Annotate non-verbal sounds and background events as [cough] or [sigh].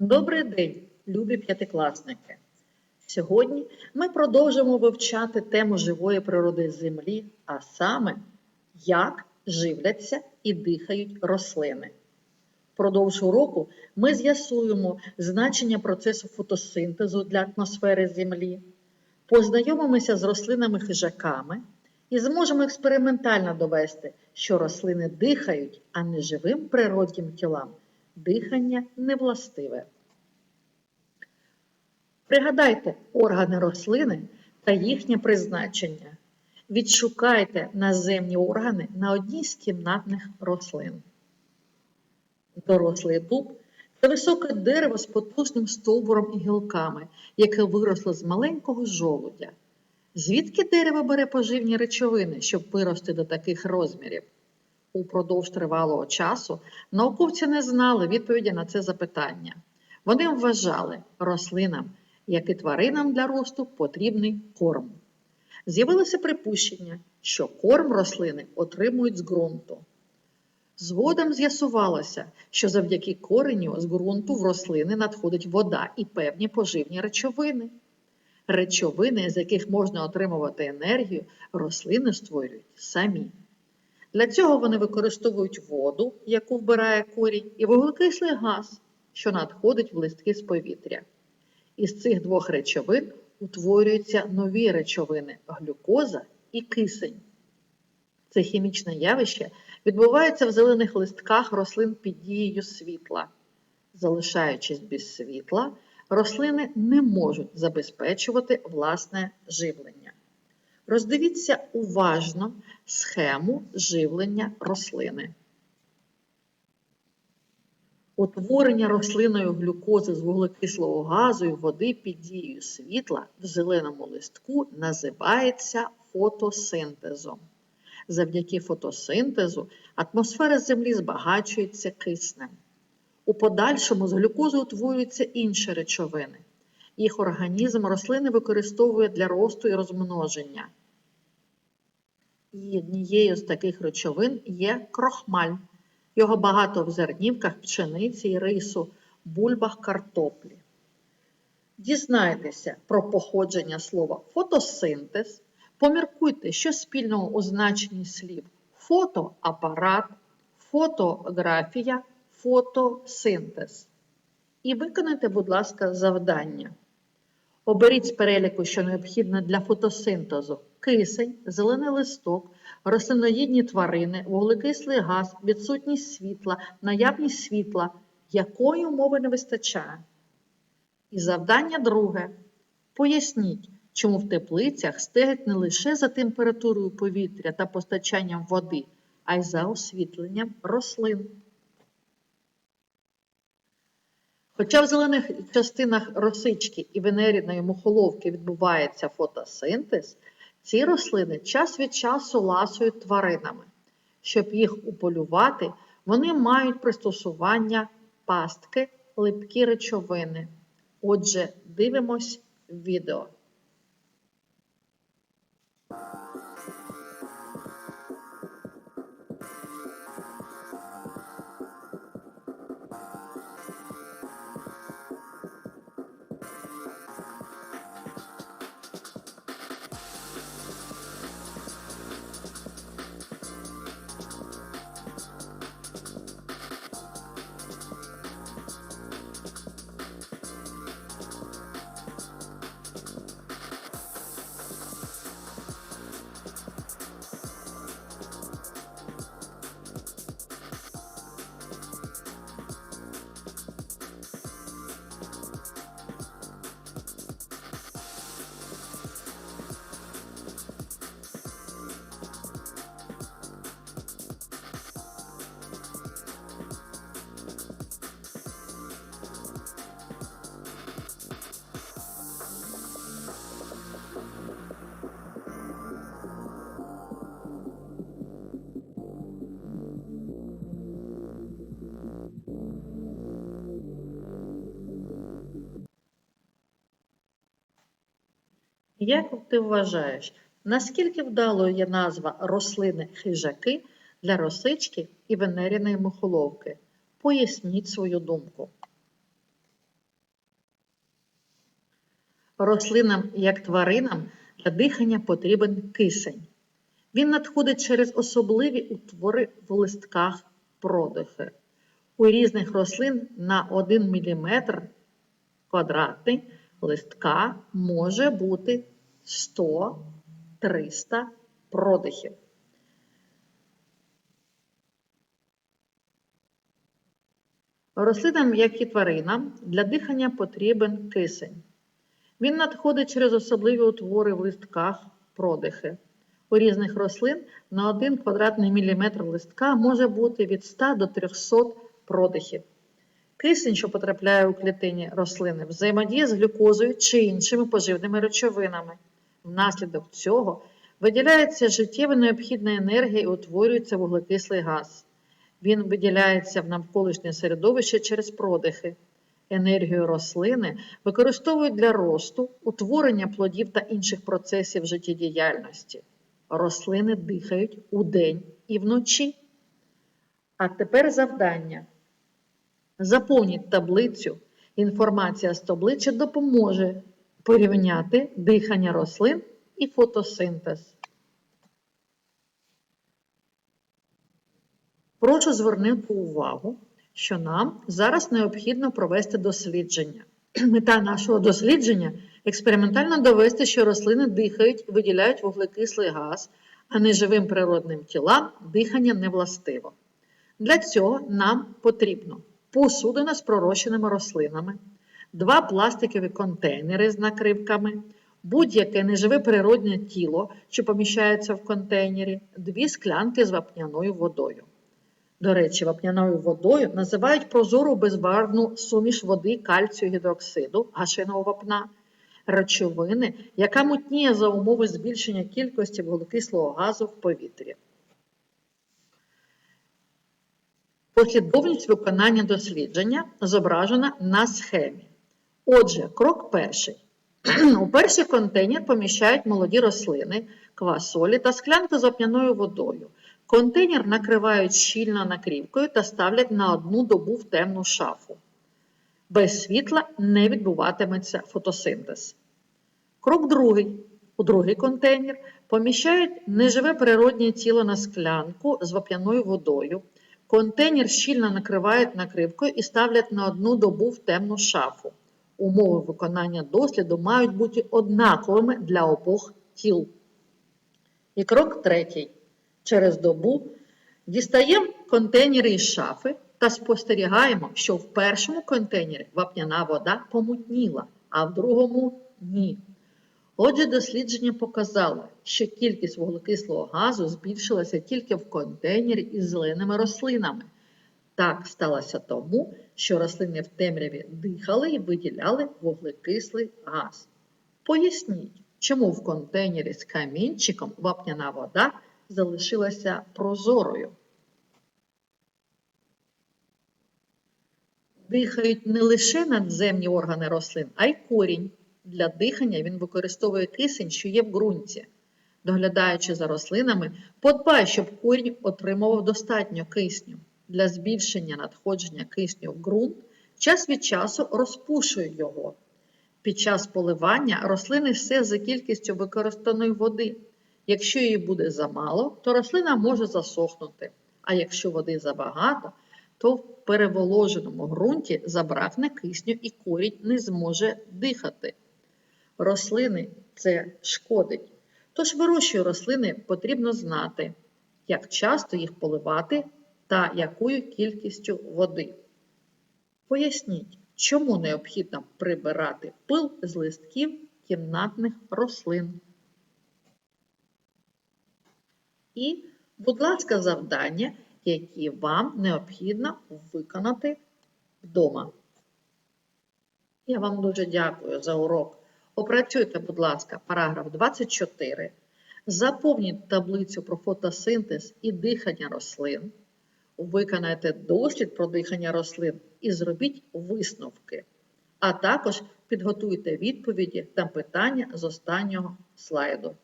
Добрий день, любі п'ятикласники! Сьогодні ми продовжимо вивчати тему живої природи Землі, а саме, як живляться і дихають рослини. Впродовж уроку ми з'ясуємо значення процесу фотосинтезу для атмосфери Землі, познайомимося з рослинами-хижаками і зможемо експериментально довести, що рослини дихають, а не живим природнім тілам дихання не властиве. Пригадайте органи рослини та їхнє призначення. Відшукайте наземні органи на одній з кімнатних рослин. Дорослий дуб це високе дерево з потужним стовбуром і гілками, яке виросло з маленького жолудя. Звідки дерево бере поживні речовини, щоб вирости до таких розмірів? Упродовж тривалого часу науковці не знали відповіді на це запитання. Вони вважали, рослинам, як і тваринам для росту, потрібний корм. З'явилося припущення, що корм рослини отримують з ґрунту. Згодом з'ясувалося, що завдяки коренню з ґрунту в рослини надходить вода і певні поживні речовини. Речовини, з яких можна отримувати енергію, рослини створюють самі. Для цього вони використовують воду, яку вбирає корінь, і вуглекислий газ, що надходить в листки з повітря. Із цих двох речовин утворюються нові речовини глюкоза і кисень. Це хімічне явище відбувається в зелених листках рослин під дією світла. Залишаючись без світла, рослини не можуть забезпечувати власне живлення. Роздивіться уважно схему живлення рослини. Утворення рослиною глюкози з вуглекислого газу і води під дією світла в зеленому листку називається фотосинтезом. Завдяки фотосинтезу атмосфера Землі збагачується киснем. У подальшому з глюкози утворюються інші речовини. Їх організм рослини використовує для росту і розмноження. І однією з таких речовин є крохмаль. Його багато в зернівках пшениці рису, бульбах картоплі. Дізнайтеся про походження слова фотосинтез. Поміркуйте, що спільного у значенні слів фотоапарат, фотографія, фотосинтез. І виконайте, будь ласка, завдання. Оберіть з переліку, що необхідно для фотосинтезу: кисень, зелений листок, рослиноїдні тварини, вуглекислий газ, відсутність світла, наявність світла, якої умови не вистачає. І завдання друге. Поясніть, чому в теплицях стежать не лише за температурою повітря та постачанням води, а й за освітленням рослин. Хоча в зелених частинах росички і венеріної мухоловки відбувається фотосинтез, ці рослини час від часу ласують тваринами. Щоб їх уполювати, вони мають пристосування пастки, липкі речовини. Отже, дивимось відео. Як ти вважаєш, наскільки вдалою є назва рослини хижаки для росички і венеріної мухоловки? Поясніть свою думку. Рослинам, як тваринам, для дихання потрібен кисень. Він надходить через особливі утвори в листках продихи. У різних рослин на 1 мм квадратний листка може бути 100-300 продихів. Рослинам, як і тваринам, для дихання потрібен кисень. Він надходить через особливі утвори в листках продихи. У різних рослин на 1 квадратний міліметр листка може бути від 100 до 300 продихів. Кисень, що потрапляє у клітині рослини, взаємодіє з глюкозою чи іншими поживними речовинами. Внаслідок цього виділяється життєво необхідна енергія і утворюється вуглекислий газ. Він виділяється в навколишнє середовище через продихи. Енергію рослини використовують для росту, утворення плодів та інших процесів життєдіяльності. Рослини дихають удень і вночі. А тепер завдання. Заповніть таблицю. Інформація з таблиці допоможе порівняти дихання рослин і фотосинтез. Прошу звернути увагу, що нам зараз необхідно провести дослідження. [clears throat] Мета нашого дослідження експериментально довести, що рослини дихають виділяють вуглекислий газ, а неживим природним тілам дихання не властиво. Для цього нам потрібно посудина з пророщеними рослинами, два пластикові контейнери з накривками, будь-яке неживе природне тіло, що поміщається в контейнері, дві склянки з вапняною водою. До речі, вапняною водою називають прозору безбарвну суміш води кальцію гідроксиду, гашеного вапна, речовини, яка мутніє за умови збільшення кількості вуглекислого газу в повітрі. Послідовність виконання дослідження зображена на схемі. Отже, крок перший. [clears throat] У перший контейнер поміщають молоді рослини, квасолі та склянку з вапняною водою. Контейнер накривають щільно накрівкою та ставлять на одну добу в темну шафу. Без світла не відбуватиметься фотосинтез. Крок другий. У другий контейнер поміщають неживе природнє тіло на склянку з вап'яною водою. Контейнер щільно накривають накривкою і ставлять на одну добу в темну шафу. Умови виконання досліду мають бути однаковими для обох тіл. І крок третій. Через добу дістаємо контейнери із шафи та спостерігаємо, що в першому контейнері вапняна вода помутніла, а в другому ні. Отже, дослідження показало, що кількість вуглекислого газу збільшилася тільки в контейнері із зеленими рослинами. Так сталося тому, що рослини в темряві дихали і виділяли вуглекислий газ. Поясніть, чому в контейнері з камінчиком вапняна вода залишилася прозорою. Дихають не лише надземні органи рослин, а й корінь. Для дихання він використовує кисень, що є в ґрунті. Доглядаючи за рослинами, подбай, щоб корінь отримував достатньо кисню. Для збільшення надходження кисню в ґрунт час від часу розпушуй його. Під час поливання рослини все за кількістю використаної води. Якщо її буде замало, то рослина може засохнути, а якщо води забагато, то в переволоженому ґрунті забракне кисню і корінь не зможе дихати. Рослини це шкодить. Тож вирощує рослини потрібно знати, як часто їх поливати та якою кількістю води. Поясніть, чому необхідно прибирати пил з листків кімнатних рослин. І, будь ласка, завдання, які вам необхідно виконати вдома. Я вам дуже дякую за урок. Опрацюйте, будь ласка, параграф 24. Заповніть таблицю про фотосинтез і дихання рослин. Виконайте дослід про дихання рослин і зробіть висновки. А також підготуйте відповіді та питання з останнього слайду.